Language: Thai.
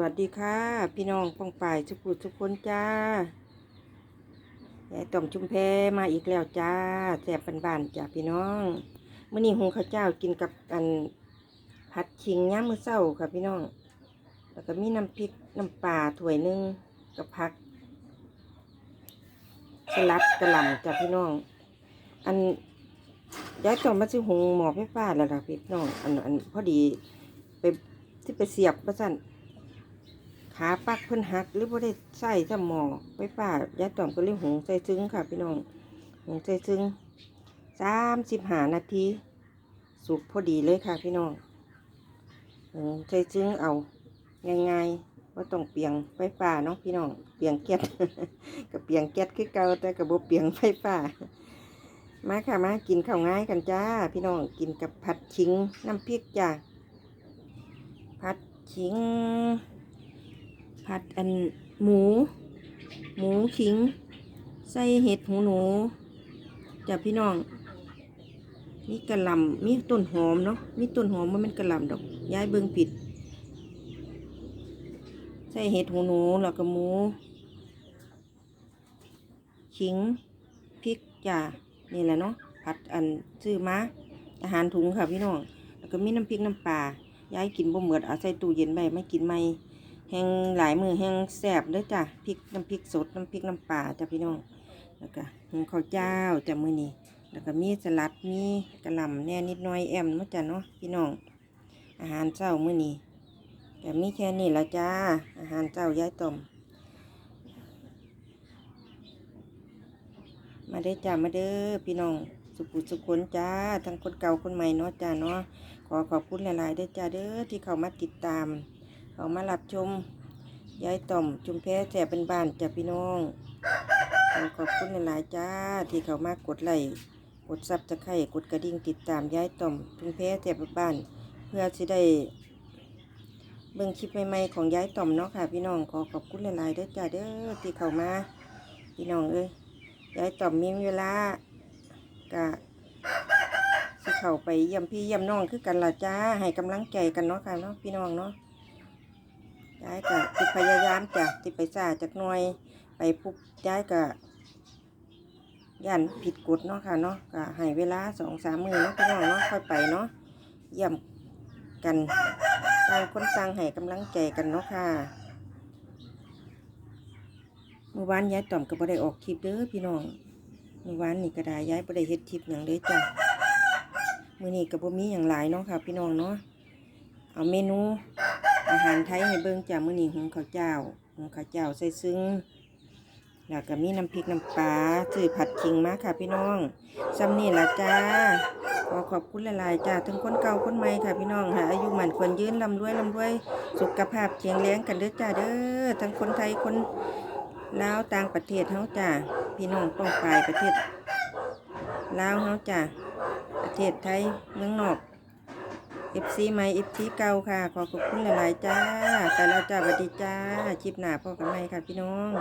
วัสดีค่ะ พี่น้องป้องป่ายทุกผู้ทุกคนจ้ายายต่อมชุมแพมาอีกแล้วจ้าแสบบันบานจ้าพี่น้องมื่อนี้หุงข้าวเจ้ากินกับกันผัดขิงย่ามมือเช้าค่ะพี่น้อง แล้วก็มีน้ำพริกน้ำปลาถ้วยหนึงกับผัก สลัดกระหล่ำจ้าพี่น้อง อันยายต่อมมาซื้อหุงหมอไฟฟ้าแล้วล่ะพี่น้องอันอันพอดีไปที่ไปเสียบประสัน ขาปักเพิ่นหักหรือบ่ได้ใส่สมอไฟฟ้ายาต่อมก็เลยหงใส่ซึ้งค่ะพี่น้องหงใส่ซึ้งสามสิบห้านาทีสุกพอดีเลยค่ะพี่น้องหงใส่ซึ้งเอาง่ายๆว่าต้องเปลียงไฟฟ้าเนาะพี่น้องเปลียงแก๊สกับเปลียงแก๊สคือเก่าแต่กับบ่เปลียงไฟฟ้ามาค่ะมากินข้าวง่ายกันจ้า พี่น้องกินกับผัดขิงน้ำพริกจ้าผัดขิง ผัดอันหมู หมูขิง ใส่เห็ดหูหนูจ้ะพี่น้องมีกระหลำมีต้นหอมเนาะมีต้นหอมมันเป็นกระหลำดอกย้ายเบิ่งผิด ใส่เห็ดหูหนูแล้วก็หมู ขิงพริกจ้ะนี่แหละเนาะผัดอันซื้อมาอาหารถุงค่ะพี่น้องแล้วก็มีน้ำพริกน้ำปลาย้ายกินบ่เหมือดเอาใส่ตู้เย็นไว้ไม่กินไม่ แห้งหลายมือแห้งแสบเด้อจ้ะพริกน้ำพริกสดน้ำพริกน้ำปลาจ้ะพี่น้องแล้วก็หุงข้าวเจ้าจ้ะมือนี้แล้วก็มีสลัดมีกระหล่ำแน่นิดน้อยแอมเนาะจ้ะเนาะพี่น้อง อาหารเช้ามื้อนี้ก็มีแค่นี้ละจ้าอาหารเช้ายายต้มมาเด้จ้ามาเด้อพี่น้องสุขุสุขนจ้าทั้งคนเก่าคนใหม่เนาะจ้าเนาะขอขอบคุณหลายๆเด้จ้าเด้อที่เข้ามาติดตาม เขามารับชมยายต่อมชุมแพแจกเป็นบ้านจ้ะพี่น้อง ขอขอบคุณหลายๆจ้าที่เขามากดไลค์กดซับจะไข่กดกระดิ่งติดตามยายต่อมชุมแพแจกเป็นบ้าน เพื่อที่ได้เบิ่งคลิปใหม่ๆของยายต่อมเนาะค่ะ พี่น้องขอขอบคุณหลายๆด้อจ้าเด้อที่เขามา พี่น้องเอ้ยยายต่อมมีเวลากะสิเข้าไปเยี่ยมพี่เยี่ยมน้องคือกันล่ะจ้าให้กำลังใจกันเนาะค่ะเนาะพี่น้องเนาะ ยายก็ติพยายามจ้ะติไปซาจากหน่วยไปปุ๊บยายก็ย่านผิดกฎเนาะค่ะเนาะก็ให้เวลาสองสามมือเนาะพี่น้องเนาะค่อยไปเนาะเยี่ยมกันต่างคนต่างให้กำลังใจกันเนาะค่ะเมื่อวานยายต่อมก็บ่ได้ออกคลิปเด้อพี่น้องเมื่อวานนี่ก็ได้ยายบ่ได้เฮ็ดคลิปหยังเลยจ้ะมื้อนี้ก็บ่มีหยังหลายเนาะค่ะ พี่น้องเนาะเอาเมนู อาหารไทยให้เบิ่งจ้ามื้อนี้หุงข้าวเจ้าหุงข้าวเจ้าใส่ซึ้งแล้วก็มีน้ำพริกน้ำปลาซื้อผัดขิงมาค่ะพี่น้องซ้ำนี่ล่ะจ้าขอขอบคุณหลายๆจ้าทั้งคนเก่าคนใหม่ค่ะพี่น้องหาอายุหมันควรยืนลำรวยลำรวย สุขภาพแข็งแรงกันเด้อจ้าเด้อทั้งคนไทยคนลาวต่างประเทศเฮาจ้าพี่น้องป้องปลายประเทศลาวเฮาจ้าประเทศไทยเมืองนอก เอฟซีใหม่เอฟซีเก่าค่ะ ขอขอบคุณหลายๆจ้า แต่เราจ้าสวัสดีจ้าคลิปหน้าพ่อกันใหม่ค่ะพี่น้อง